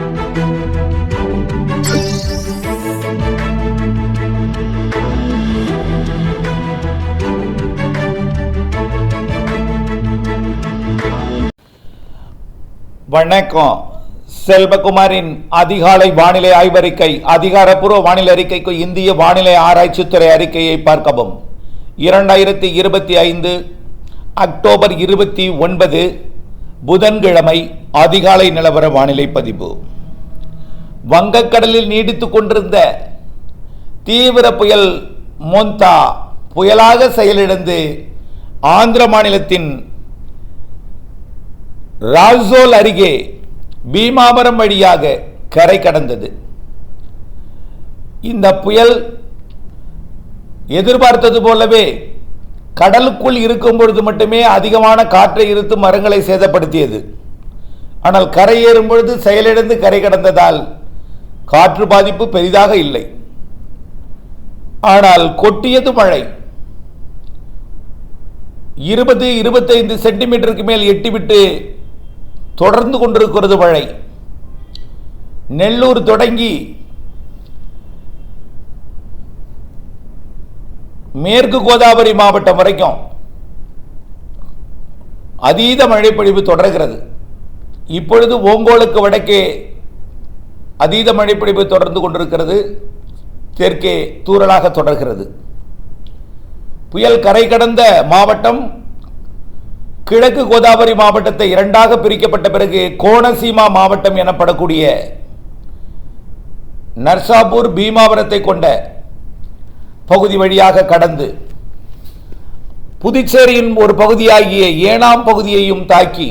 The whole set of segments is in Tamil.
வணக்கம். செல்வகுமாரின் அதிகாலை வானிலை ஆய்வறிக்கை அதிகாரப்பூர்வ வானிலை அறிக்கைக்கு இந்திய வானிலை ஆராய்ச்சித்துறை அறிக்கையை பார்க்கவும். இரண்டாயிரத்தி இருபத்தி ஐந்து அக்டோபர் இருபத்தி ஒன்பது புதன்கிழமை அதிகாலை நிலவர வானிலை பதிவு. வங்கக்கடலில் நீடித்துக் கொண்டிருந்த தீவிர புயல் மொந்தா புயலாக செயலிழந்து ஆந்திர மாநிலத்தின் ராஜோல் அருகே பீமாபரம் வழியாக கரை கடந்தது. இந்த புயல் எதிர்பார்த்தது போலவே கடலுக்குள் இருக்கும் பொழுது மட்டுமே அதிகமான காற்றை இருத்து மரங்களை சேதப்படுத்தியது. ஆனால் கரையேறும் பொழுது செயலிழந்து கரை கடந்ததால் காற்று பாதிப்பு பெரிதாக இல்லை. ஆனால் கொட்டியது மழை. இருபது இருபத்தைந்து சென்டிமீட்டருக்கு மேல் எட்டிவிட்டு தொடர்ந்து கொண்டிருக்கிறது மழை. நெல்லூர் தொடங்கி மேற்கு கோதாவரி மாவட்டம் வரைக்கும் அதீத மழைப்பொழிவு தொடர்கிறது. இப்பொழுது ஓங்கோலுக்கு வடக்கே அதீத மழைப்பிடிப்பு தொடர்ந்து கொண்டிருக்கிறது. தெற்கே தூறலாக தொடர்கிறது. புயல் கரை கடந்த மாவட்டம் கிழக்கு கோதாவரி மாவட்டத்தை இரண்டாக பிரிக்கப்பட்ட பிறகு கோணசீமா மாவட்டம் எனப்படக்கூடிய நர்சாபூர் பீமாவரத்தை கொண்ட பகுதி வழியாக கடந்து புதுச்சேரியின் ஒரு பகுதியாகிய ஏனாம் பகுதியையும் தாக்கி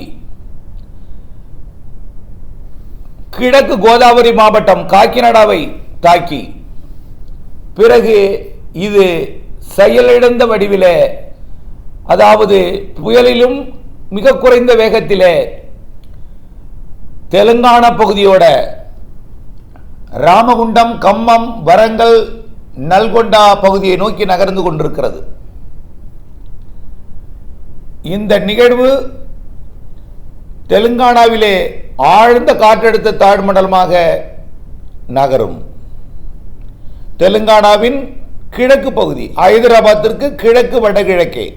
கிழக்கு கோதாவரி மாவட்டம் காக்கிநாடாவை தாக்கி. பிறகு இது செயலிழந்த வடிவிலே அதாவது புயலிலும் மிக குறைந்த வேகத்திலே தெலுங்கானா பகுதியோட ராமகுண்டம் கம்மம் வரங்கல் நல்கொண்டா பகுதியை நோக்கி நகர்ந்து கொண்டிருக்கிறது. இந்த நிகழ்வு தெலுங்கானாவிலே ஆழ்ந்த காற்றழுத்த தாழ்மண்டலமாக நகரும். தெலுங்கானாவின் கிழக்கு பகுதி ஹைதராபாத்திற்கு கிழக்கு வடகிழக்கே.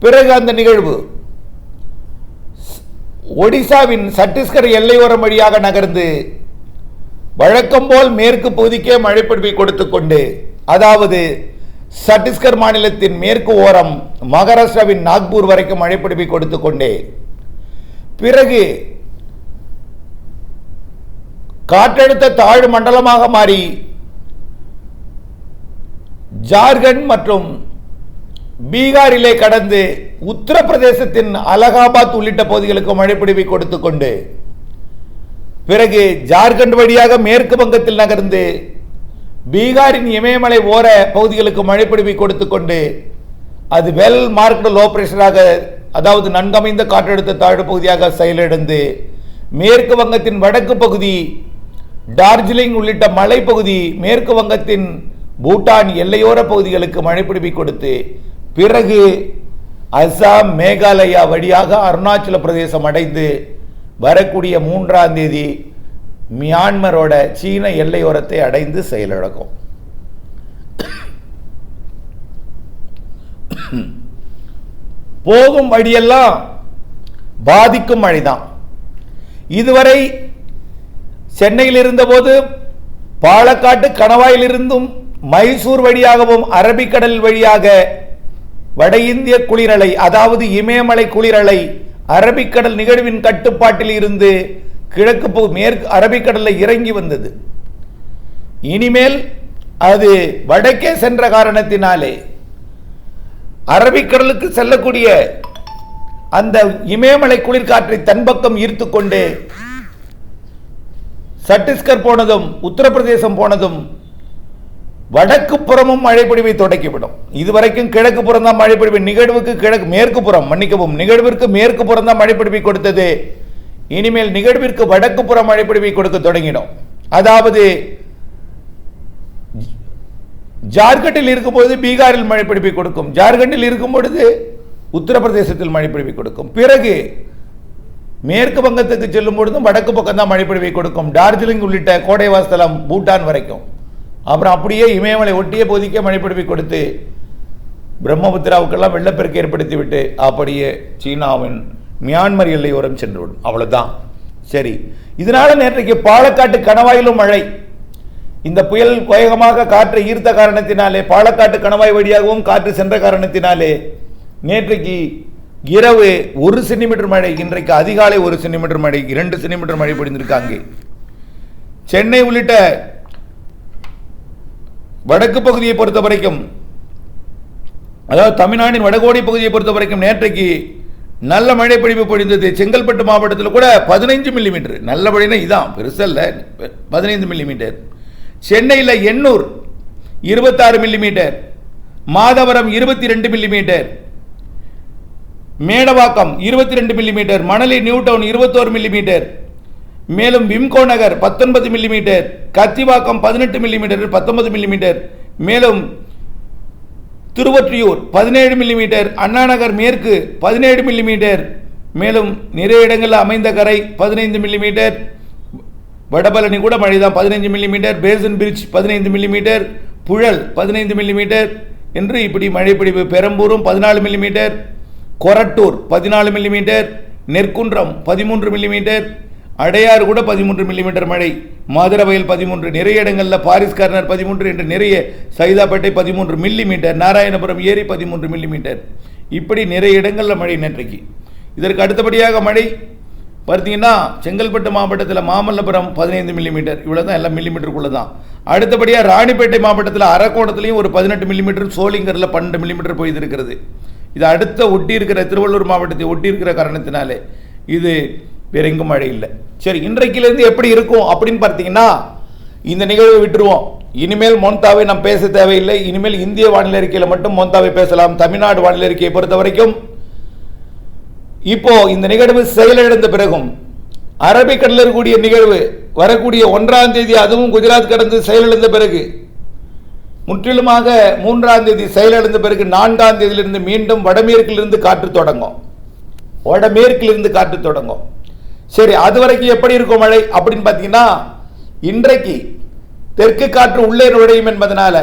பிறகு அந்த நிகழ்வு ஒடிசாவின் சத்தீஸ்கர் எல்லையோரம் வழியாக நகர்ந்து வழக்கம் போல் மேற்கு பகுதிக்கே மழைப்பிடிப்பை கொடுத்துக் கொண்டு அதாவது சத்தீஸ்கர் மாநிலத்தின் மேற்கு ஓரம் மகாராஷ்டிராவின் நாக்பூர் வரைக்கும் மழைப்பிடிப்பை கொடுத்துக் கொண்டே பிறகு காற்றழுத்த தாழ் மண்டலமாக மாறி ஜார்க்கண்ட் மற்றும் பீகாரிலே கடந்து உத்தரப்பிரதேசத்தின் அலகாபாத் உள்ளிட்ட பகுதிகளுக்கு மழைப்பிடிவை கொடுத்து கொண்டு பிறகு ஜார்க்கண்ட் வழியாக மேற்கு வங்கத்தில் நகர்ந்து பீகாரின் இமயமலை ஓர பகுதிகளுக்கு மழைப்பிடிவை கொடுத்து கொண்டு அது வெல் மார்க்டு லோ பிரஷராக அதாவது நன்கமைந்த காற்றழுத்த தாழ்வு பகுதியாக செயலிழந்து மேற்கு வங்கத்தின் வடக்கு பகுதி டார்ஜிலிங் உள்ளிட்ட மலைப்பகுதி மேற்கு வங்கத்தின் பூட்டான் எல்லையோர பகுதிகளுக்கு மழைப்பிடிப்பை கொடுத்து பிறகு அசாம் மேகாலயா வழியாக அருணாச்சல பிரதேசம் அடைந்து வரக்கூடிய மூன்றாம் தேதி மியான்மரோட சீன எல்லையோரத்தை அடைந்து செயலிழக்கும். போகும் வழியெல்லாம் பாதிக்கும் மழைதான் இதுவரை சென்னையில் இருந்தபோது பாலக்காட்டு கணவாயிலிருந்தும் மைசூர் வழியாகவும் அரபிக்கடல் வழியாக வட இந்திய குளிரலை அதாவது இமயமலை குளிரலை அரபிக்கடல் நிகழ்வின் கட்டுப்பாட்டில் இருந்து கிழக்கு மேற்கு அரபிக்கடலில் இறங்கி வந்தது. இனிமேல் அது வடக்கே சென்ற காரணத்தினாலே அரபிக்கடலுக்கு செல்லக்கூடிய அந்த இமயமலை குளிர்காற்றை தன்பக்கம் ஈர்த்து கொண்டு சட்டீஸ்கர் போனதும் உத்தரப்பிரதேசம் போனதும் வடக்கு புறமும் மழைப்பொழிவை தொடக்கிவிடும். இதுவரைக்கும் கிழக்கு புறம் தான் மழைப்பொழிவு நிகழ்வுக்கு கிழக்கு மேற்கு புறம் மன்னிக்கவும் நிகழ்விற்கு மேற்கு புறம் தான் மழைப்பொழிவை கொடுத்தது. இனிமேல் நிகழ்விற்கு வடக்கு புறம் மழைப்பொழிவை கொடுக்க தொடங்கிடும். அதாவது ஜார்க்கண்டில் இருக்கும்போது பீகாரில் மழைப்பிடிப்பை கொடுக்கும். ஜார்க்கண்டில் இருக்கும் பொழுது உத்தரப்பிரதேசத்தில் மழைப்பிடிப்பை கொடுக்கும். பிறகு மேற்கு வங்கத்துக்கு செல்லும் பொழுதும் வடக்கு பக்கம் தான் மழைப்பொழிவை கொடுக்கும். டார்ஜிலிங் உள்ளிட்ட கோடைவாஸ்தலம் பூட்டான் வரைக்கும். அப்புறம் அப்படியே இமயமலை ஒட்டிய பகுதிக்கே மழைப்பொழிவை கொடுத்து பிரம்மபுத்திராவுக்கெல்லாம் வெள்ளப்பெருக்கு ஏற்படுத்திவிட்டு அப்படியே சீனாவின் மியான்மர் எல்லையோரம் சென்றுவிடும். அவ்வளோதான் சரி. இதனால நேற்றைக்கு பாலக்காட்டு கணவாயிலும் மழை. இந்த புயல் வேகமாக காற்றை ஈர்த்த காரணத்தினாலே பாலக்காட்டு கணவாய் வழியாகவும் காற்று சென்ற காரணத்தினாலே நேற்றைக்கு இரவு ஒரு சென்டிமீட்டர் மழை இன்றைக்கு அதிகாலை ஒரு சென்டிமீட்டர் மழை இரண்டு சென்டிமீட்டர் மழை பொழிந்திருக்காங்க சென்னை உள்ளிட்ட வடக்கு பகுதியை பொறுத்த வரைக்கும் அதாவது தமிழ்நாட்டின் வடகோடி பகுதியை பொறுத்த வரைக்கும் நேற்றைக்கு நல்ல மழை பொழிவு பொழிந்தது. செங்கல்பட்டு மாவட்டத்தில் கூட பதினைஞ்சு மில்லிமீட்டர் நல்ல மழைனா இதான் பெருசல்ல பதினைந்து மில்லிமீட்டர் சென்னையில் எண்ணூர் இருபத்தாறு மில்லிமீட்டர் மாதவரம் இருபத்தி ரெண்டு மில்லிமீட்டர் மேடவாக்கம் இருபத்தி ரெண்டு மில்லிமீட்டர் மணலி நியூ டவுன் இருபத்தோரு மில்லிமீட்டர் மேலும் விம்கோ நகர் பத்தொன்பது மில்லிமீட்டர் கத்திவாக்கம் பதினெட்டு மில்லிமீட்டர் பத்தொன்பது மில்லிமீட்டர் மேலும் திருவொற்றியூர் பதினேழு மில்லிமீட்டர் அண்ணாநகர் மேற்கு பதினேழு மில்லிமீட்டர் மேலும் நிறைய இடங்களில் அமைந்த கரை பதினைந்து மில்லிமீட்டர் வடபழனி கூட மழை தான் பதினைஞ்சு மில்லிமீட்டர் பேசன் பிரிட்ஜ் பதினைந்து மில்லிமீட்டர் புழல் பதினைந்து மில்லிமீட்டர் என்று இப்படி மழைப்பிடிப்பு. பெரம்பூரும் பதினாலு மில்லிமீட்டர் கொரட்டூர் பதினாலு மில்லிமீட்டர் நெற்குன்றம் பதிமூன்று மில்லிமீட்டர் அடையாறு கூட பதிமூன்று மில்லிமீட்டர் மழை மதுரவயல் பதிமூன்று நிறைய இடங்களில் பாரிஸ் கார்னர் பதிமூன்று என்று நிறைய சைதாப்பேட்டை பதிமூன்று மில்லிமீட்டர் நாராயணபுரம் ஏரி பதிமூன்று மில்லிமீட்டர் இப்படி நிறைய இடங்களில் மழை நேற்றைக்கு. இதற்கு அடுத்தபடியாக மழை பார்த்தீங்கன்னா செங்கல்பட்டு மாவட்டத்தில் மாமல்லபுரம் பதினைந்து மில்லிமீட்டர் இவ்வளோ தான் எல்லாம் மில்லிமீட்டருக்குள்ளே தான் அடுத்தபடியாக ராணிப்பேட்டை மாவட்டத்தில் அரக்கோணத்துலேயும் ஒரு பதினெட்டு மில்லிமீட்டர் சோளிங்கரில் பன்னெண்டு மில்லிமீட்டர் போயிருக்கிறது இது அடுத்த ஒட்டி இருக்கிற திருவள்ளூர் மாவட்டத்தை ஒட்டி இருக்கிற காரணத்தினாலே இது வேற எங்கும் மழை இல்லை. சரி இன்றைக்கிலேருந்து எப்படி இருக்கும் அப்படின்னு பார்த்தீங்கன்னா இந்த நிகழ்வை விட்டுருவோம். இனிமேல் மோன்தாவை நாம் பேச தேவையில்லை. இனிமேல் இந்திய வானிலை அறிக்கையில் மட்டும் மோன்தாவை பேசலாம். தமிழ்நாடு வானிலை அறிக்கையை பொறுத்த வரைக்கும் இப்போ இந்த நிகழ்வு செயலிழந்த பிறகும் அரபிக்கடலில் இருக்கக்கூடிய நிகழ்வு வரக்கூடிய ஒன்றாம் தேதி அதுவும் குஜராத் கடந்து செயலிழந்த பிறகு முற்றிலுமாக மூன்றாம் தேதி செயலிழந்த பிறகு நான்காம் தேதியிலிருந்து மீண்டும் வடமேற்கிலிருந்து காற்று தொடங்கும். வடமேற்கிலிருந்து காற்று தொடங்கும். சரி அது வரைக்கும் எப்படி இருக்கும் மழை அப்படின்னு பார்த்தீங்கன்னா இன்றைக்கு தெற்கு காற்று உள்ளே நுழையும் என்பதனால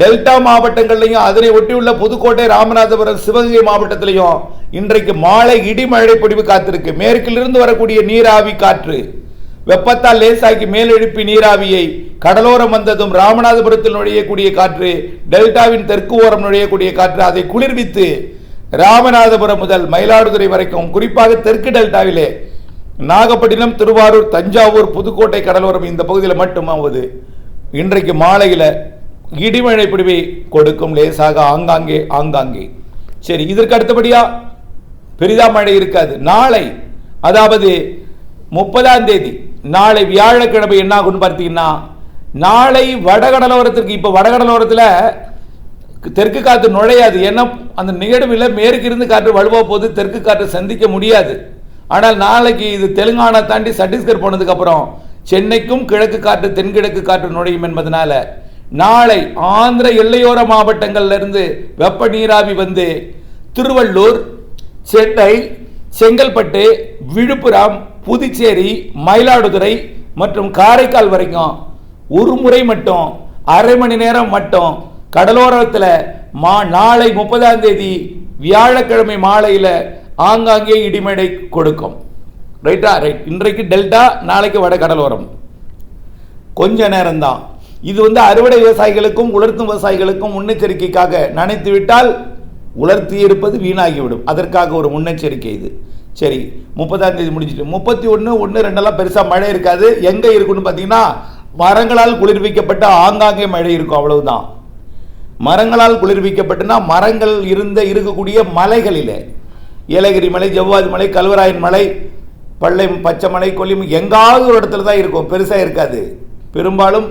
டெல்டா மாவட்டங்கள்லையும் அதனை ஒட்டியுள்ள புதுக்கோட்டை ராமநாதபுரம் சிவகங்கை மாவட்டத்திலையும் இன்றைக்கு மாலை இடிமழை பொடிவு காத்திருக்கு. மேற்கிலிருந்து வரக்கூடிய நீராவி காற்று வெப்பத்தால் லேசாக்கி மேலெழுப்பி நீராவியை கடலோரம் வந்ததும் ராமநாதபுரத்தில் நுழையக்கூடிய காற்று டெல்டாவின் தெற்கு ஓரம் நுழையக்கூடிய காற்று அதை குளிர்வித்து ராமநாதபுரம் முதல் மயிலாடுதுறை வரைக்கும் குறிப்பாக தெற்கு டெல்டாவிலே நாகப்பட்டினம் திருவாரூர் தஞ்சாவூர் புதுக்கோட்டை கடலோரம் இந்த பகுதியில் மட்டுமாவது இன்றைக்கு மாலையில் இடிமழை பிடிவை கொடுக்கும் லேசாக ஆங்காங்கே ஆங்காங்கே. சரி இதற்கு அடுத்தபடியா பெரிதா மழை இருக்காது. நாளை அதாவது முப்பதாம் தேதி நாளை வியாழக்கிழமை என்ன ஆகும்னு பார்த்தீங்கன்னா நாளை வடகடலோரத்திற்கு இப்போ வடகடலோரத்தில் தெற்கு காற்று நுழையாது. ஏன்னா அந்த நிகழ்வில் மேற்கு இருந்து காற்று வலுவாக போது தெற்கு காற்று சந்திக்க முடியாது. ஆனால் நாளைக்கு இது தெலுங்கானா தாண்டி சட்டீஸ்கர் போனதுக்கப்புறம் சென்னைக்கும் கிழக்கு காற்று தென்கிழக்கு காற்று நுழையும் என்பதனால நாளை ஆந்திர எல்லையோர மாவட்டங்கள்லேருந்து வெப்ப நீராவி வந்து திருவள்ளூர் சென்னை செங்கல்பட்டு விழுப்புரம் புதுச்சேரி மயிலாடுதுறை மற்றும் காரைக்கால் வரைக்கும் ஒரு முறை மட்டும் அரை மணி நேரம் மட்டும் கடலோரத்தில் மா நாளை முப்பதாம் தேதி வியாழக்கிழமை மாலையில் ஆங்காங்கே இடிமடை கொடுக்கும். ரைட்டா ரைட் இன்றைக்கு டெல்டா நாளைக்கு வட கடலோரம். கொஞ்ச நேரம்தான். இது வந்து அறுவடை விவசாயிகளுக்கும் உலர்த்தும் விவசாயிகளுக்கும் முன்னெச்சரிக்கைக்காக நனைத்து விட்டால் உலர்த்தி இருப்பது வீணாகிவிடும். அதற்காக ஒரு முன்னெச்சரிக்கை இது. சரி முப்பதாம் தேதி முடிஞ்சிட்டு. முப்பத்தி ஒன்று ஒன்று ரெண்டெல்லாம் பெருசாக மழை இருக்காது. எங்கே இருக்குன்னு பார்த்தீங்கன்னா மரங்களால் குளிர்விக்கப்பட்ட ஆங்காங்கே மழை இருக்கும் அவ்வளவுதான். மரங்களால் குளிர்விக்கப்பட்டுனா மரங்கள் இருந்த இருக்கக்கூடிய மலைகளில் ஏலகிரி மலை ஜவ்வாது மலை கல்வராயன் மலை பள்ளை பச்சை மலை கொல்லிமலை எங்காவது ஒரு இடத்துல தான் இருக்கும். பெருசாக இருக்காது. பெரும்பாலும்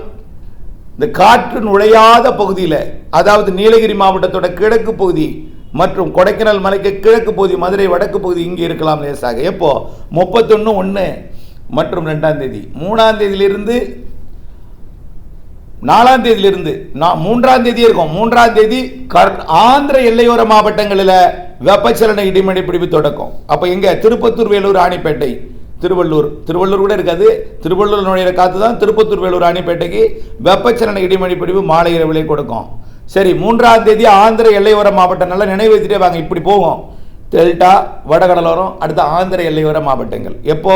இந்த காற்று நுழையாத பகுதியில் அதாவது நீலகிரி மாவட்டத்தோட கிழக்கு பகுதி மற்றும் கொடைக்கானல் மலைக்கு கிழக்கு பகுதி மதுரை வடக்கு பகுதி இங்கே இருக்கலாம் லேசாக. எப்போ? முப்பத்தொன்று ஒன்று மற்றும் ரெண்டாம் தேதி. மூணாம் தேதியிலிருந்து நாலாம் தேதியிலிருந்து நான் மூன்றாம் தேதி இருக்கும். மூன்றாம் தேதி கர்- ஆந்திர எல்லையோர மாவட்டங்களில் வெப்பச்சலன இடிமடை பிடிப்பு தொடக்கம். அப்போ எங்கே? திருப்பத்தூர் வேலூர் ராணிப்பேட்டை. திருவள்ளூர். திருவள்ளூர் கூட இருக்காது. திருவள்ளூர் நுழையிற காத்து தான் திருப்பத்தூர் வேலூர் ராணிப்பேட்டைக்கு வெப்பச்சலன இடிமழை பிடிவு மாலை இரவிலே கொடுக்கும். சரி மூன்றாம் தேதி ஆந்திர எல்லையோர மாவட்டம் நல்லா நினைவுத்திட்டே வாங்க இப்படி போகும். டெல்டா வடகடலோரம் அடுத்து ஆந்திர எல்லையோர மாவட்டங்கள். எப்போ?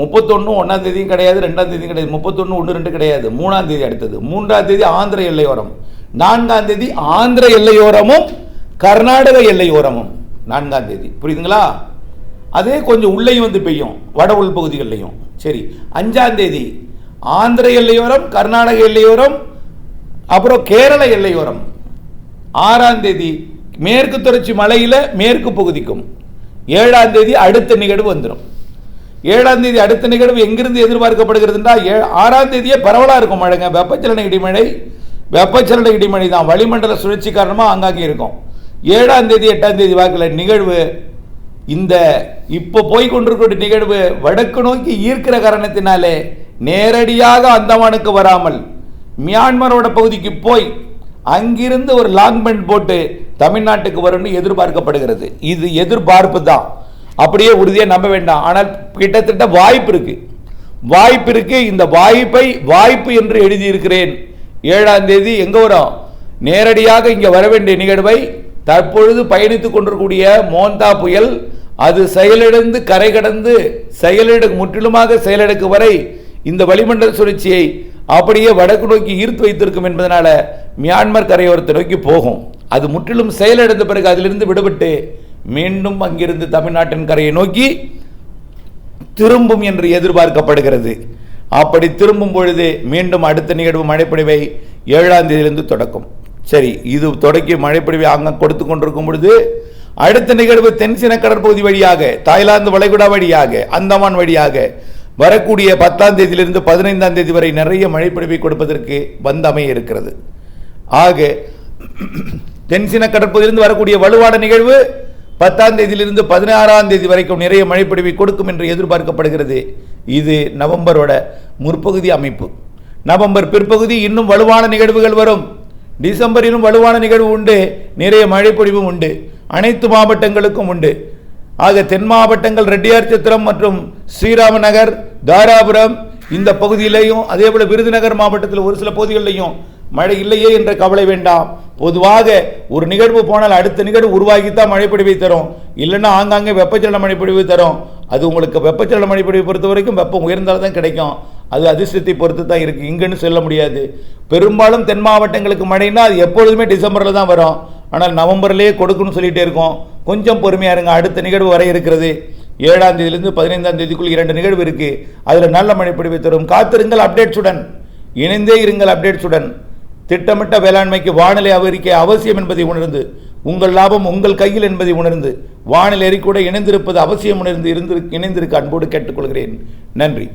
முப்பத்தொன்று ஒன்றாம் தேதியும் கிடையாது ரெண்டாம் தேதியும் கிடையாது முப்பத்தொன்று ஒன்று ரெண்டு கிடையாது. மூணாம் தேதி அடுத்தது. மூன்றாம் தேதி ஆந்திர எல்லையோரம். நான்காம் தேதி ஆந்திர எல்லையோரமும் கர்நாடக எல்லையோரமும். நான்காம் தேதி. புரியுதுங்களா? அதே கொஞ்சம் உள்ளேயும் வந்து பெய்யும் வட உள் பகுதிகள்லையும். சரி அஞ்சாம் தேதி ஆந்திர எல்லையோரம் கர்நாடக எல்லையோரம் அப்புறம் கேரள எல்லையோரம். ஆறாம் தேதி மேற்கு தொடர்ச்சி மலையில் மேற்கு பகுதிக்கும். ஏழாம் தேதி அடுத்த நிகழ்வு வந்துடும் ஏழாம் தேதி அடுத்த நிகழ்வு எங்கிருந்து எதிர்பார்க்கப்படுகிறதுனா ஏ ஆறாம் தேதியே பரவலாக இருக்கும் மழைங்க. வெப்பச்சலன இடிமழை வெப்பச்சலன இடிமழை தான் வளிமண்டல சுழற்சி காரணமாக ஆங்காங்கே இருக்கும். ஏழாம் தேதி எட்டாம் தேதி வாக்கில் நிகழ்வு. இந்த இப்போ போய் கொண்டிருக்கிற நிகழ்வு வடக்கு நோக்கி ஈர்க்கிற காரணத்தினாலே நேரடியாக அந்தமானுக்கு வராமல் மியான்மரோட பகுதிக்கு போய் அங்கிருந்து ஒரு லாங் பெண்ட் போட்டு தமிழ்நாட்டுக்கு வரும்னு எதிர்பார்க்கப்படுகிறது. இது எதிர்பார்ப்பு தான். அப்படியே உறுதியாக நம்ப வேண்டாம். ஆனால் கிட்டத்தட்ட வாய்ப்பு இருக்கு. வாய்ப்பு இருக்கு. இந்த வாய்ப்பை வாய்ப்பு என்று எழுதியிருக்கிறேன். ஏழாம் தேதி எங்க வரும்? நேரடியாக இங்க வர வேண்டிய நிகழ்வை தற்பொழுது பயணித்துக் கொண்டிருக்கூடிய மோந்தா புயல் அது செயலிழந்து கரை கடந்து செயலிட முற்றிலுமாக செயலிழக்கு வரை இந்த வளிமண்டல சுழற்சியை அப்படியே வடக்கு நோக்கி ஈர்த்து வைத்திருக்கும் என்பதனால மியான்மர் கரையோரத்தை நோக்கி போகும். அது முற்றிலும் செயலிழந்த பிறகு அதிலிருந்து விடுபட்டு மீண்டும் அங்கிருந்து தமிழ்நாட்டின் கரையை நோக்கி திரும்பும் என்று எதிர்பார்க்கப்படுகிறது. அப்படி திரும்பும் பொழுது மீண்டும் அடுத்த நிகழ்வு மழைப்பொழிவை ஏழாம் தேதியிலிருந்து தொடக்கும். சரி இது தொடக்கி மழைப்பொழிவை அங்கே கொடுத்து கொண்டிருக்கும் பொழுது அடுத்த நிகழ்வு தென்சின கடற்பகுதி வழியாக தாய்லாந்து வளைகுடா வழியாக அந்தமான் வழியாக வரக்கூடிய பத்தாம் தேதியிலிருந்து பதினைந்தாம் தேதி வரை நிறைய மழைப்பொழிவை கொடுப்பதற்கு வந்தமைய இருக்கிறது. ஆக தென்சின கடற்பகுதியிலிருந்து வரக்கூடிய வலுவான நிகழ்வு பத்தாம் தேதியிலிருந்து பதினாறாம் தேதி வரைக்கும் நிறைய மழைப்பொழிவை கொடுக்கும் என்று எதிர்பார்க்கப்படுகிறது. இது நவம்பரோட முற்பகுதி அமைப்பு. நவம்பர் பிற்பகுதி இன்னும் வலுவான நிகழ்வுகள் வரும். டிசம்பரிலும் வலுவான நிகழ்வு உண்டு. நிறைய மழைப்பொழிவும் உண்டு. அனைத்து மாவட்டங்களுக்கும் உண்டு. ஆக தென் மாவட்டங்கள் ரெட்டியார் சித்திரம் மற்றும் ஸ்ரீராமநகர் தாராபுரம் இந்த பகுதியிலையும் அதே போல் விருதுநகர் மாவட்டத்தில் ஒரு சில பகுதிகளிலையும் மழை இல்லையே என்ற கவலை வேண்டாம். பொதுவாக ஒரு நிகழ்வு போனால் அடுத்த நிகழ்வு உருவாகித்தான் மழைப்பொழிவை தரும். இல்லைன்னா ஆங்காங்கே வெப்பச்சலன மழைப்பொழிவு தரும். அது உங்களுக்கு வெப்பச்சலன மழைப்பொழிவை பொறுத்த வரைக்கும் வெப்பம் உயர்ந்தால் தான் கிடைக்கும். அது அதிர்ஷ்டத்தை பொறுத்து தான் இருக்குது இங்கேன்னு சொல்ல முடியாது. பெரும்பாலும் தென் மாவட்டங்களுக்கு மழைன்னா அது எப்பொழுதுமே டிசம்பரில் தான் வரும். ஆனால் நவம்பர்லேயே கொடுக்கணும்னு சொல்லிகிட்டே இருக்கோம். கொஞ்சம் பொறுமையாக இருங்க. அடுத்த நிகழ்வு வர இருக்கிறது. ஏழாம் தேதியிலிருந்து பதினைந்தாம் தேதிக்குள் இரண்டு நிகழ்வு இருக்குது அதில் நல்ல மழைப்பொழிவை தரும். காத்திருங்கள் அப்டேட்ஸுடன் இணைந்தே இருங்கள் அப்டேட்ஸுடன் திட்டமிட்ட வேளாண்மைக்கு வானிலை அறிக்கை அவசியம் என்பதை உணர்ந்து உங்கள் லாபம் உங்கள் கையில் என்பதை உணர்ந்து வானிலை அறிக்கூட இணைந்திருப்பது அவசியம் உணர்ந்து இருந்து இணைந்திருக்க அன்போடு கேட்டுக்கொள்கிறேன். நன்றி.